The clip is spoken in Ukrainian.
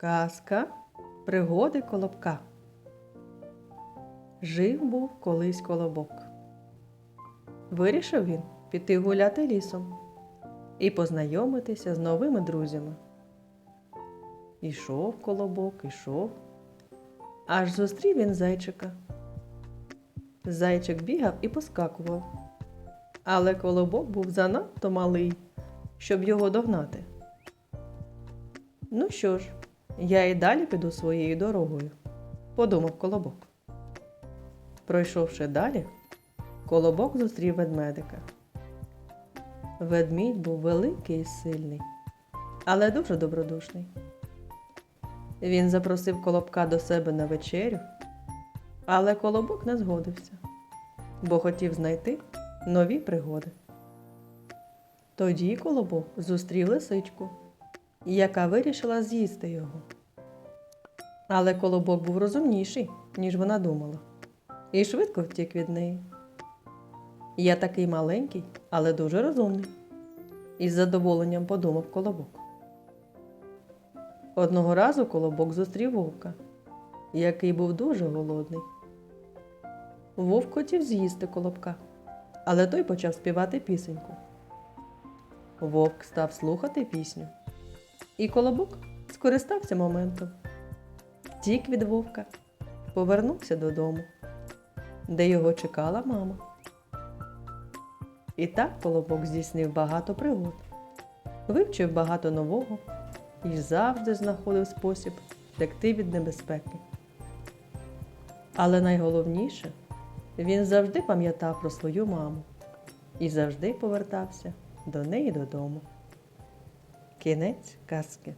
Казка пригоди колобка. Жив був колись колобок. Вирішив він піти гуляти лісом і познайомитися з новими друзями. Ішов колобок, ішов, аж зустрів він зайчика. Зайчик бігав і поскакував, але колобок був занадто малий, щоб його догнати. Ну що ж, я і далі піду своєю дорогою, подумав колобок. Пройшовши далі, колобок зустрів ведмедика. Ведмідь був великий і сильний, але дуже добродушний. Він запросив колобка до себе на вечерю, але колобок не згодився, бо хотів знайти нові пригоди. Тоді колобок зустрів лисичку, яка вирішила з'їсти його. Але колобок був розумніший, ніж вона думала, і швидко втік від неї. Я такий маленький, але дуже розумний, із задоволенням подумав колобок. Одного разу колобок зустрів вовка, який був дуже голодний. Вовк хотів з'їсти колобка, але той почав співати пісеньку. Вовк став слухати пісню, і колобок скористався моментом. Втік від вовка, повернувся додому, де його чекала мама. І так колобок здійснив багато пригод, вивчив багато нового і завжди знаходив спосіб втекти від небезпеки. Але найголовніше, він завжди пам'ятав про свою маму і завжди повертався до неї додому. Кінець казки.